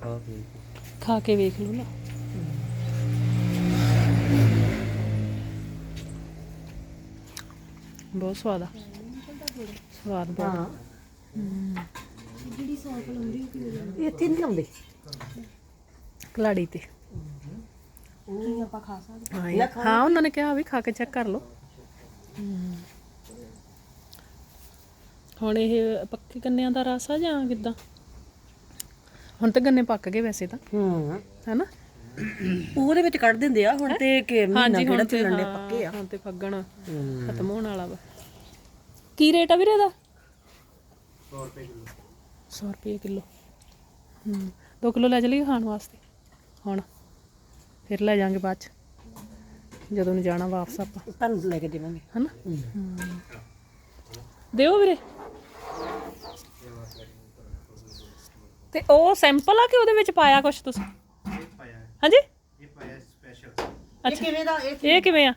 ਖਾ ਕੇ ਖਾ ਕੇ ਵੇਖ ਲਓ ਨਾ। ਬਹੁਤ ਸਵਾਦ ਆ। ਸਵਾਦ ਬਹੁਤ ਹਾਂ। ਜਿਹੜੀ ਸੌਂਫ ਲਾਉਂਦੀ। ਉਹ ਕਿਵੇਂ ਲਾਉਂਦੀ? ਇੱਥੇ ਨਹੀਂ ਲਾਉਂਦੇ ਕਲਾੜੀ ਤੇ। ਕੀ ਆਪਾਂ ਖਾ ਸਕਦੇ ਹਾਂ ਹਾਂ ਉਹਨਾਂ ਨੇ ਕਿਹਾ ਵੀ ਖਾ ਕੇ ਚੈੱਕ ਕਰ ਲਓ। ਹੁਣ ਇਹ ਪੱਕੇ ਗੰਨਿਆਂ ਦਾ ਰਸ ਆ ਜਾਂ ਕਿਦਾਂ? ਹੁਣ ਤਾਂ ਗੰਨੇ ਪੱਕ ਗਏ ਵੈਸੇ ਤਾਂ। ਹੂੰ। ਹੈਨਾ? ਉਹਦੇ ਵਿੱਚ ਕੱਢ ਦਿੰਦੇ ਆ ਹੁਣ ਤੇ ਕਿ ਮਹੀਨਾ ਕਿਹੜਾ ਹੁਣ ਤੇ ਚੱਲਣ ਦੇ ਪੱਕੇ ਆ। ਹੁਣ ਤੇ ਫੱਗਣ। ਖਤਮ ਹੋਣ ਵਾਲਾ ਵਾ। ਕੀ ਰੇਟ ਆ ਵੀਰੇ ਇਹਦਾ? 100 ਰੁਪਏ ਕਿਲੋ। 100 ਰੁਪਏ ਕਿਲੋ। ਹੂੰ 2 ਕਿਲੋ ਲੈ ਚਲੀਏ ਖਾਣ ਵਾਸਤੇ। ਹੁਣ ਫਿਰ ਲੈ ਜਾਾਂਗੇ ਬਾਅਦ ਚ। ਜਦੋਂ ਨੂੰ ਜਾਣਾ ਵਾਪਸ ਆਪਾਂ। ਤੁਹਾਨੂੰ ਲੈ ਕੇ ਦੇਵਾਂਗੇ। ਹਨਾ। ਦਿਓ ਵੀਰੇ। ਤੇ ਉਹ ਸੈਂਪਲ ਆ ਕਿ ਉਹਦੇ ਵਿੱਚ ਪਾਇਆ ਕੁਛ ਤੁਸੀਂ? ਇਹ ਪਾਇਆ ਹੈ, ਹਾਂਜੀ? ਇਹ ਪਾਇਆ ਸਪੈਸ਼ਲ ਇਹ ਕਿਵੇਂ ਦਾ ਇਹ ਇਹ ਕਿਵੇਂ ਆ?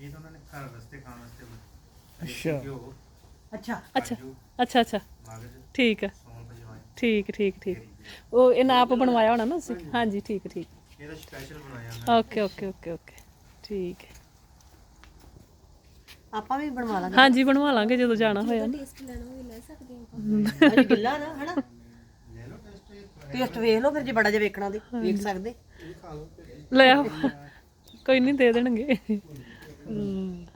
ਇਹ ਤਾਂ ਉਹਨਾਂ ਨੇ ਘਰ ਵਾਸਤੇ ਖਾਣ ਵਾਸਤੇ ਅੱਛਾ। ਘਿਓ ਅੱਛਾ। ਅੱਛਾ। ਅੱਛਾ ਅੱਛਾ। ਮਗਜ ਠੀਕ ਹੈ ਸੌਂਫ ਜਵਾइन ਠੀਕ ਠੀਕ ਠੀਕ। ਉਹ ਇਹ ਨਾਪ ਬਣਵਾਇਆ ਹੋਣਾ ਨਾ ਤੁਸੀਂ? ਹਾਂਜੀ। ਠੀਕ ਠੀਕ। ਇਹਦਾ ਸਪੈਸ਼ਲ ਬਣਾਇਆ ਮੈਂ ਓਕੇ ਓਕੇ ਓਕੇ ਓਕੇ। ਠੀਕ ਹੈ। ਆਪਾਂ ਵੀ ਬਣਵਾ ਲਾਂਗੇ। ਹਾਂਜੀ ਬਣਵਾ ਲਾਂਗੇ ਜਦੋਂ ਜਾਣਾ ਹੋਇਆ। ਨਾ ਟੇਸਟ ਲੈਣਾ ਹੋਵੇ ਲੈ ਸਕਦੇ ਆਪਾਂ। ਅਜੇ ਗਿੱਲਾ ਨਾ ਹਨਾ? ਲੈ ਲਓ ਟੈਸਟ ਵੇਖ ਲਓ ਫਿਰ ਜੇ ਬੜਾ ਜਿਹਾ ਵੇਖਣਾ ਤੇ ਵੇਖ ਸਕਦੇ। ਲੈ ਆਓ। ਕੋਈ ਨਹੀਂ ਦੇ ਦੇਣਗੇ। ਹਮ,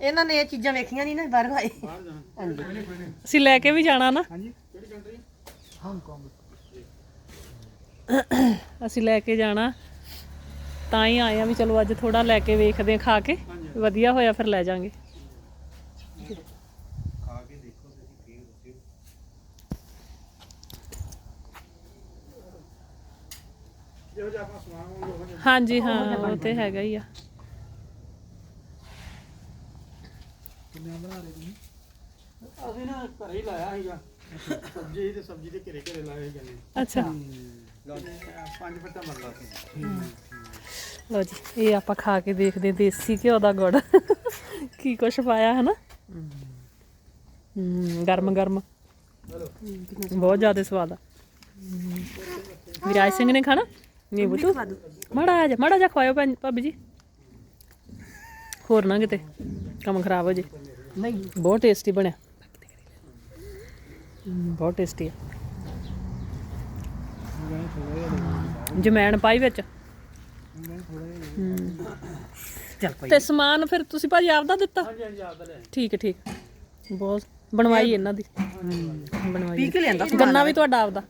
ਇਹਨਾਂ ਨੇ ਇਹ ਚੀਜ਼ਾਂ ਵੇਖੀਆਂ ਨਹੀਂ ਨਾ ਬਾਹਰ ਆਏ। ਹਾਂਜੀ ਅਸੀਂ ਲੈ ਕੇ ਵੀ ਜਾਣਾ ਨਾ। ਅਸੀਂ ਲੈ ਕੇ ਜਾਣਾ। ਤਾਂ ਹੀ ਆਏ ਆ ਵੀ ਚਲੋ ਅੱਜ ਥੋੜਾ ਲੈ ਕੇ ਵੇਖਦੇ ਆ ਖਾ ਕੇ। ਵਧੀਆ ਹੋਇਆ ਫਿਰ ਲੈ ਜਾਾਂਗੇ ਖਾ ਕੇ ਦੇਖੋ ਤੁਸੀਂ ਕੀ ਤੁਸੀਂ ਹਾਂਜੀ ਹਾਂ ਉਹ ਤੇ ਹੈਗਾ ਹੀ ਆ। ਅਸੀਂ ਨਾ ਘਰੇ ਹੀ ਲਾਇਆ ਸੀਗਾ। ਸਬਜ਼ੀ ਤੇ ਸਬਜ਼ੀ ਦੇ ਘਰੇ ਘਰੇ ਲਾਏ ਸੀਗੇ ਨੇ ਅੱਛਾ। ਪੰਜ ਫੱਟਾ ਮਰਲਾ ਸੀ ਲੋ ਜੀ ਇਹ ਆਪਾਂ ਖਾ ਕੇ ਦੇਖਦੇ ਹਾਂ ਦੇਸੀ ਘਿਓ ਦਾ ਗੁੜ। ਕੀ ਕੁਛ ਪਾਇਆ ਹੈ ਨਾ ਹਮ ਗਰਮ। ਗਰਮ ਬਹੁਤ ਜ਼ਿਆਦਾ ਸਵਾਦ ਆ। ਵਿਰਾਜ ਸਿੰਘ ਨੇ ਖਾਣਾ? ਨਹੀਂ ਬੁੱਤੂ ਮੜਾ ਜਾ ਮੜਾ ਜਾ ਖਵਾਇਓ ਭੈਣ- ਭਾਬੀ ਜੀ। ਹੋਰ ਨਾ ਕਿਤੇ ਕੰਮ ਖਰਾਬ ਹੋ ਜੇ। ਨਹੀਂ। ਬਹੁਤ ਟੇਸਟੀ ਬਣਿਆ। ਹਮ, ਬਹੁਤ ਟੇਸਟੀ ਆ। ਜਮੈਣ ਪਾਈ ਵਿੱਚ। ਚੱਲ ਤੇ ਸਮਾਨ ਫਿਰ ਤੁਸੀਂ ਭਾਜੀ ਆਪਦਾ ਦਿੱਤਾ? ਠੀਕ ਹੈ ਠੀਕ। ਬਹੁਤ ਬਣਵਾਈ ਇਹਨਾਂ ਦੀ। ਬਣਵਾਈ ਪੀ ਕੇ ਲਿਆਂਦਾ ਗੰਨਾ ਵੀ ਤੁਹਾਡਾ ਆਪਦਾ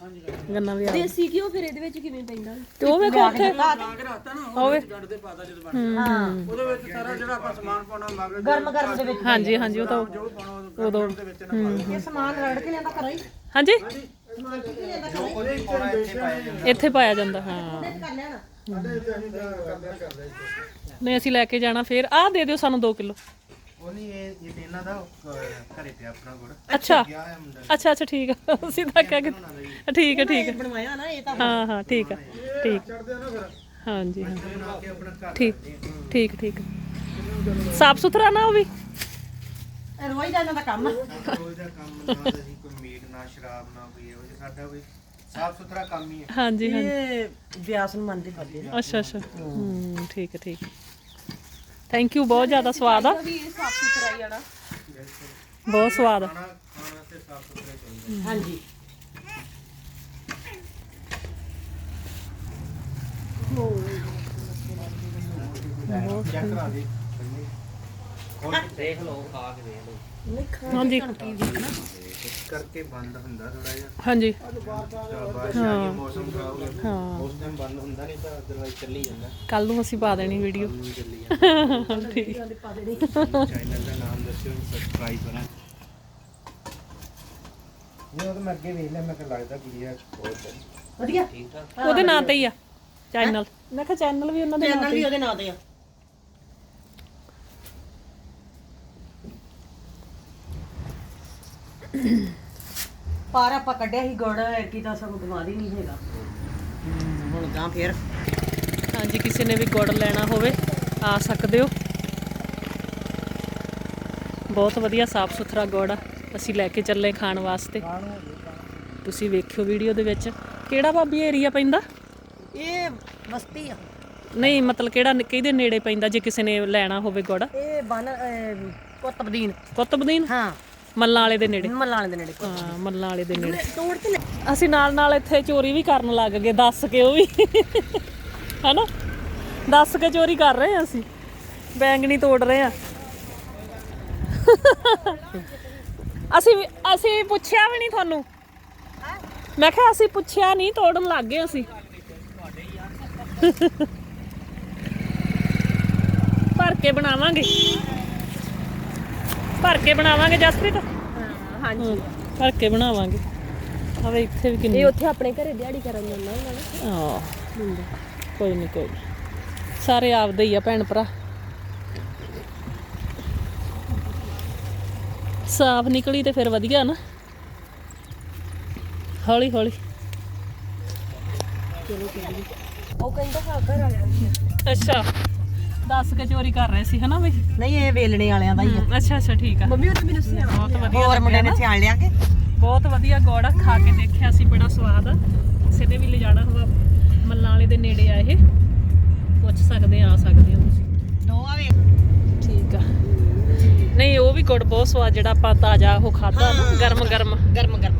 ਗੰਨਾ ਵੀ ਆਪਦਾ ਦੇਸੀ ਘਿਓ ਫਿਰ ਇਹਦੇ ਵਿੱਚ ਕਿਵੇਂ ਪੈਂਦਾ? ਤੇ ਉਹ ਵੇਖੋ ਉੱਥੇ ਲਾ ਕੇ ਰੱਖਤਾ ਨਾ ਹੋਵੇ ਜੜ ਦੇ ਪਾਤਾ ਜਦ ਬਣ ਹਾਂ। ਉਹਦੇ ਵਿੱਚ ਸਾਰਾ ਜਿਹੜਾ ਆਪਾਂ ਸਮਾਨ ਪਾਉਣਾ ਮਗਰ ਗਰਮ ਗਰਮ ਦੇ ਵਿੱਚ। ਹਾਂਜੀ ਹਾਂਜੀ ਉਹ ਤਾਂ ਜੋ ਪਾਉਣਾ ਉਦੋਂ ਦੇ ਵਿੱਚ ਨਾ ਇਹ ਸਮਾਨ ਰੜ ਕੇ ਲਿਆਂਦਾ ਘਰੋਂ ਹੀ। ਹਾਂਜੀ। ਜੋ ਕੁਝ ਵੀ ਪਾਉਣਾ ਇੱਥੇ ਪਾਇਆ ਜਾਂਦਾ ਹਾਂ ਨਹੀਂ ਅਸੀਂ ਲੈ ਕੇ ਜਾਣਾ ਫਿਰ ਆਹ ਦੇ ਦਿਓ ਸਾਨੂੰ 2 ਕਿਲੋ। ਉਹ ਨਹੀਂ ਇਹ ਇਹ ਤੇ ਇਹਨਾਂ ਦਾ ਅਹ, ਘਰੇ ਪਿਆ ਆਪਣਾ ਗੁੜ। ਅੱਛਾ। ਗਿਆ ਹੈ ਮੁੰਡਾ। ਅੱਛਾ ਅੱਛਾ ਠੀਕ ਆ। ਅਸੀਂ ਤਾਂ ਕਹਿ ਕੇ ਠੀਕ ਹੈ ਠੀਕ ਹੈ ਬਣਵਾਇਆ ਨਾ ਇਹ ਤਾਂ ਹਾਂ ਹਾਂ ਠੀਕ ਆ ਠੀਕ। ਹਾਂਜੀ ਹਾਂ। ਬਣਾ ਕੇ ਆਪਣਾ ਘਰ ਠੀਕ ਠੀਕ ਠੀਕ। ਸਾਫ਼ ਸੁਥਰਾ ਨਾ ਉਹ ਵੀ? ਇਹ ਰੋਜ਼ ਦਾ ਇਹਨਾਂ ਦਾ ਕੰਮ ਆ। ਰੋਜ਼ ਦਾ ਕੰਮ ਨਾ ਕੋਈ ਮੀਟ ਨਾ ਸ਼ਰਾਬ ਨਾ ਕੋਈ ਇਹੋ ਜਿਹਾ ਸਾਡਾ ਕੋਈ ਸਾਫ਼ ਸੁਥਰਾ ਕੰਮ ਹੀ ਹੈ ਹਾਂਜੀ ਹਾਂਜੀ। ਇਹ ਵਿਆਸ ਨੂੰ ਮੰਨਦੇ ਕਰਦੇ ਅੱਛਾ ਅੱਛਾ। ਹੂੰ ਠੀਕ ਹੈ ਠੀਕ ਥੈਂਕ ਯੂ ਬਹੁਤ ਜ਼ਿਆਦਾ ਸਵਾਦ ਆ। ਵੀ ਇਹ ਸਾਫ਼ ਸੁਥਰਾ ਹੀ ਆਣਾ ਬਹੁਤ ਸਵਾਦ ਆ। ਖਾਣਾ ਖਾਣਾ ਤੇ ਸਾਫ਼ ਸੁਥਰਾ ਚਾਹੀਦਾ ਹਾਂਜੀ। ਚੈੱਕ ਕਰਾ ਦੇ? ਹੁਣ ਦੇਖ ਲਓ ਖਾ ਕੇ ਦੇਖ ਲਓ। ਹਾਂਜੀ। ਕਰਕੇ ਬੰਦ ਹੁੰਦਾ ਥੋੜਾ ਜਿਹਾ। ਹਾਂਜੀ। ਬਾਰਿਸ਼ ਆ ਗਈ ਮੌਸਮ ਖਰਾਬ ਹੋ ਗਿਆ ਹਾਂ। ਉਸ ਟਾਈਮ ਬੰਦ ਹੁੰਦਾ ਨਹੀਂ ਤਾਂ ਅਦਰਵਾਈਜ਼ ਚੱਲੀ ਜਾਂਦਾ। ਕੱਲ ਨੂੰ ਅਸੀਂ ਪਾ ਦੇਣੀ ਵੀਡੀਓ ਨਹੀਂ ਚੱਲੀ ਜਾਂਦਾ। ਠੀਕ। ਚੈਨਲ ਦਾ ਨਾਮ ਦੱਸਿਓ ਸਬਸਕ੍ਰਾਈਬ ਕਰਾਂ ਇਹ ਉਹ ਤਾਂ ਮੈਂ ਅੱਗੇ ਵੇਖ ਲਿਆ ਮੈਂ ਕਿ ਲੱਗਦਾ ਕੀ ਹੈ ਬਹੁਤ ਵਧੀਆ? ਠੀਕ ਠਾਕ? ਉਹਦੇ ਨਾਂ ਤੇ ਹੀ ਆ ਚੈਨਲ ਮੈਂ ਕਿਹਾ ਚੈਨਲ ਵੀ ਉਹਨਾਂ ਦੇ ਨਾਂ ਚੈਨਲ ਤੇ ਵੀ ਹੀ। ਉਹਦੇ ਨਾਂ ਤੇ ਆ। ਪਾਰ ਆਪਾਂ ਕੱਢਿਆ ਸੀ ਗੁੜ ਕੀ ਤਾਂ ਸਭ ਦਿਮਾਗ ਹੀ ਨਹੀਂ ਹੈਗਾ। ਹੁਣ ਗਾਂ ਫੇਰ। ਹਾਂਜੀ ਕਿਸੇ ਨੇ ਵੀ ਗੁੜ ਲੈਣਾ ਹੋਵੇ ਆ ਸਕਦੇ ਹੋ। ਬਹੁਤ ਵਧੀਆ ਸਾਫ਼ ਸੁਥਰਾ ਗੁੜ ਆ। ਅਸੀਂ ਲੈ ਕੇ ਚੱਲੇ ਖਾਣ ਵਾਸਤੇ। ਤੁਸੀਂ ਵੇਖਿਓ ਵੀਡੀਓ ਦੇ ਵਿੱਚ। ਕਿਹੜਾ ਭਾਬੀ ਏਰੀਆ ਪੈਂਦਾ? ਇਹ ਬਸਤੀ ਆ। ਨਹੀਂ ਮਤਲਬ ਕਿਹੜਾ ਕਿਹਦੇ ਨੇੜੇ ਪੈਂਦਾ ਜੇ ਕਿਸੇ ਨੇ ਲੈਣਾ ਹੋਵੇ ਗੁੜ? ਇਹ ਬਨ ਕੁਤਬਦੀਨ ਕੁਤਬਦੀਨ ਹਾਂ। ਮੱਲਾਂ ਵਾਲੇ ਦੇ ਨੇੜੇ। ਮੱਲਾਂ ਵਾਲੇ ਦੇ ਨੇੜੇ ਹਾਂ ਮੱਲਾਂ ਵਾਲੇ ਦੇ ਨੇੜੇ। ਤੋੜ ਤੇ ਅਸੀਂ ਨਾਲ ਨਾਲ ਇੱਥੇ ਚੋਰੀ ਵੀ ਕਰਨ ਲੱਗ ਗਏ ਦੱਸ ਕੇ ਉਹ ਵੀ। ਹਨਾ? ਦੱਸ ਕੇ ਚੋਰੀ ਕਰ ਰਹੇ ਹਾਂ ਅਸੀਂ। ਬੈਂਗਣੀ ਤੋੜ ਰਹੇ ਆ ਅਸੀਂ ਅਸੀਂ ਪੁੱਛਿਆ ਵੀ ਨਹੀਂ ਤੁਹਾਨੂੰ। ਮੈਂ ਕਿਹਾ ਅਸੀਂ ਪੁੱਛਿਆ ਨਹੀਂ ਤੋੜਨ ਲੱਗ ਗਏ ਅਸੀਂ। ਭਰ ਕੇ ਬਣਾਵਾਂਗੇ। ਭਰ ਕੇ ਬਣਾਵਾਂਗੇ ਜਸਪ੍ਰੀਤ? ਹਾਂਜੀ। ਭਰ ਕੇ ਬਣਾਵਾਂਗੇ। ਆਵੇ ਇੱਥੇ ਵੀ ਕਿੰਨੀ ਇਹ ਉੱਥੇ ਆਪਣੇ ਘਰੇ ਦਿਹਾੜੀ ਕਰਨ ਜਾਂਦਾ ਉਹਨਾਂ ਨੇ ਹਾਂ ਕੋਈ ਨਹੀਂ ਕੋਈ। ਸਾਰੇ ਆਪਦੇ ਹੀ ਆ ਭੈਣ ਭਰਾ। ਸਾਫ਼ ਨਿਕਲੀ ਤੇ ਫਿਰ ਵਧੀਆ ਨਾ। ਹੌਲੀ ਹੌਲੀ। ਉਹ ਕਹਿੰਦਾ ਹਾਂ ਘਰ ਆ ਜਾਂਦੀ ਅੱਛਾ। ਦੱਸ ਕੇ ਚੋਰੀ ਕਰ ਰਹੇ ਸੀ ਹਨਾ ਬਈ ਨਹੀਂ ਇਹ ਵੇਲਣੇ ਵਾਲਿਆਂ ਦਾ ਹੀ ਆ। ਅੱਛਾ ਅੱਛਾ ਠੀਕ ਆ। ਮੰਮੀ ਉਹਨੇ ਮੈਨੂੰ ਸਿਆ ਬਹੁਤ ਵਧੀਆ ਹੋਰ ਮੁੰਡੇ ਨੇ ਸਿਆਣ ਲਿਆ ਕੇ? ਬਹੁਤ ਵਧੀਆ ਗੋੜ ਖਾ ਕੇ ਦੇਖਿਆ ਸੀ ਬੜਾ ਸਵਾਦ। ਆ ਕਿਸੇ ਨੇ ਵੀ ਲਿਜਾਣਾ ਹੋਵਾ ਮੱਲਾਂ ਵਾਲੇ ਦੇ ਨੇੜੇ ਆ ਇਹ। ਪੁੱਛ ਸਕਦੇ ਆ ਆ ਸਕਦੇ ਹੋ ਤੁਸੀਂ। ਦੋ ਆ ਵੇ ਠੀਕ ਆ। ਨਹੀਂ ਉਹ ਵੀ ਗੁੜ ਬਹੁਤ ਸਵਾਦ ਜਿਹੜਾ ਆਪਾਂ ਤਾਜ਼ਾ ਉਹ ਖਾਦਾ ਨਾ ਗਰਮ ਗਰਮ ਗਰਮ ਗਰਮ